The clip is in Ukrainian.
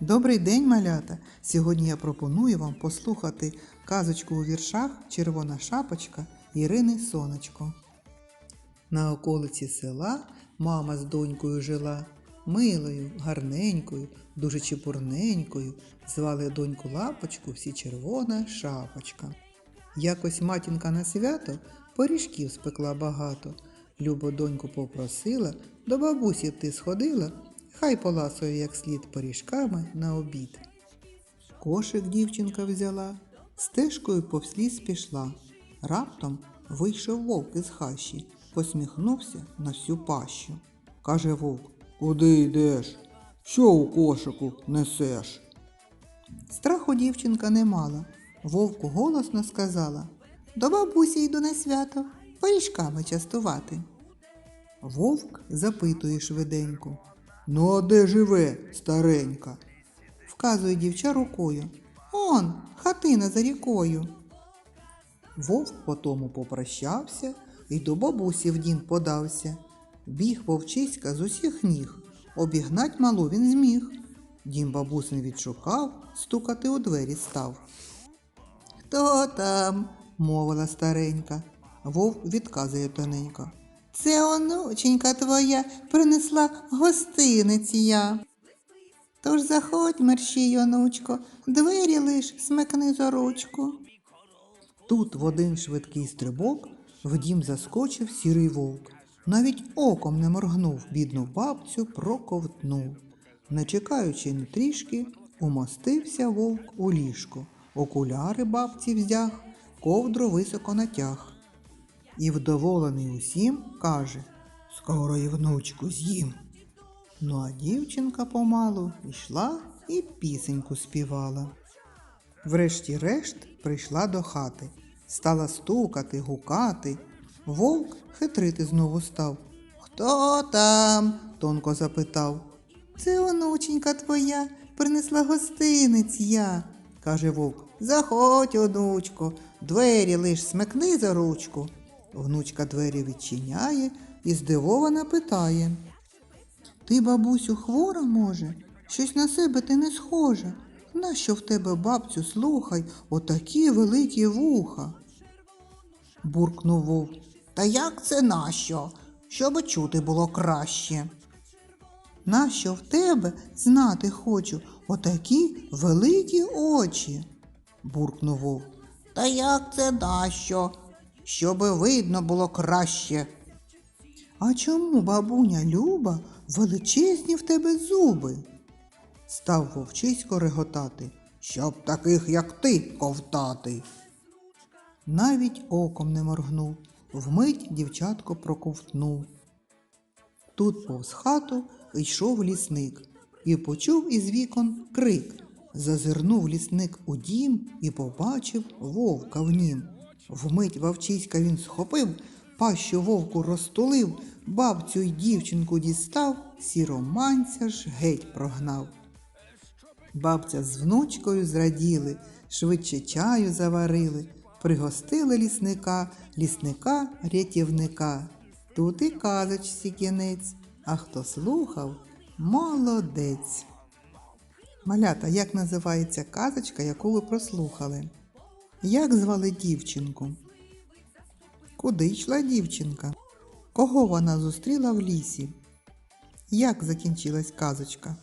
Добрий день, малята! Сьогодні я пропоную вам послухати казочку у віршах Червона шапочка Ірини Сонечко. На околиці села мама з донькою жила. Милою, гарненькою, дуже чепурненькою, звали доньку лапочку всі червона шапочка. Якось матінка на свято пиріжків спекла багато. Любо доньку попросила, до бабусі ти сходила, хай поласує як слід пиріжками на обід. Кошик дівчинка взяла, стежкою повсліз пішла. Раптом вийшов вовк із хащі, посміхнувся на всю пащу. Каже вовк, Куди йдеш? Що у кошику несеш? страху дівчинка не мала. Вовку голосно сказала До бабусі йду на свято, пиріжками частувати. Вовк запитує швиденько, Ну а де живе старенька? вказує дівча рукою. Он, хатина за рікою. Вовк потому попрощався і до бабусі в дім подався. Біг вовчиська з усіх ніг, обігнать малу він зміг. Дім бабусин відшукав, стукати у двері став. Хто там? мовила старенька. Вовк відказує тоненько. Це онученька твоя принесла гостиниць я. Тож заходь, мерщій, онучко, двері лиш смикни за ручку. Тут в один швидкий стрибок в дім заскочив сірий вовк. Навіть оком не моргнув, бідну бабцю проковтнув. Не чекаючи ні трішки, умостився вовк у ліжко, окуляри бабці взяг, ковдру високо натяг. І вдоволений усім каже Скоро і внучку з'їм. Ну а дівчинка помалу йшла і пісеньку співала. Врешті-решт прийшла до хати, стала стукати, гукати. Вовк хитрити знову став. Хто там? тонко запитав. Це онученька твоя, принесла гостиниць я, каже вовк. Заходь, онучко, двері лиш смикни за ручку. Внучка двері відчиняє і здивована питає. Ти, бабусю, хвора, може? Щось на себе ти не схожа. Нащо в тебе, бабцю, слухай, отакі великі вуха? буркнув вовк. Та як це нащо? Щоб чути було краще. Нащо в тебе знати хочу отакі великі очі? буркнув вовк. Та як це нащо? Щоби видно було краще. А чому, бабуня Люба, величезні в тебе зуби? Став вовчисько реготати, щоб таких, як ти, ковтати. Навіть оком не моргнув, вмить дівчатко проковтнув. Тут повз хату йшов лісник і почув із вікон крик. Зазирнув лісник у дім і побачив вовка в нім. Вмить вовчиська він схопив, пащу вовку розтулив, бабцю й дівчинку дістав, сіроманця ж геть прогнав. Бабця з внучкою зраділи, швидше чаю заварили, пригостили лісника, лісника рятівника. Тут і казочці кінець, а хто слухав, молодець. Малята, як називається казочка, яку ви прослухали? Як звали дівчинку? Куди йшла дівчинка? Кого вона зустріла в лісі? Як закінчилась казочка?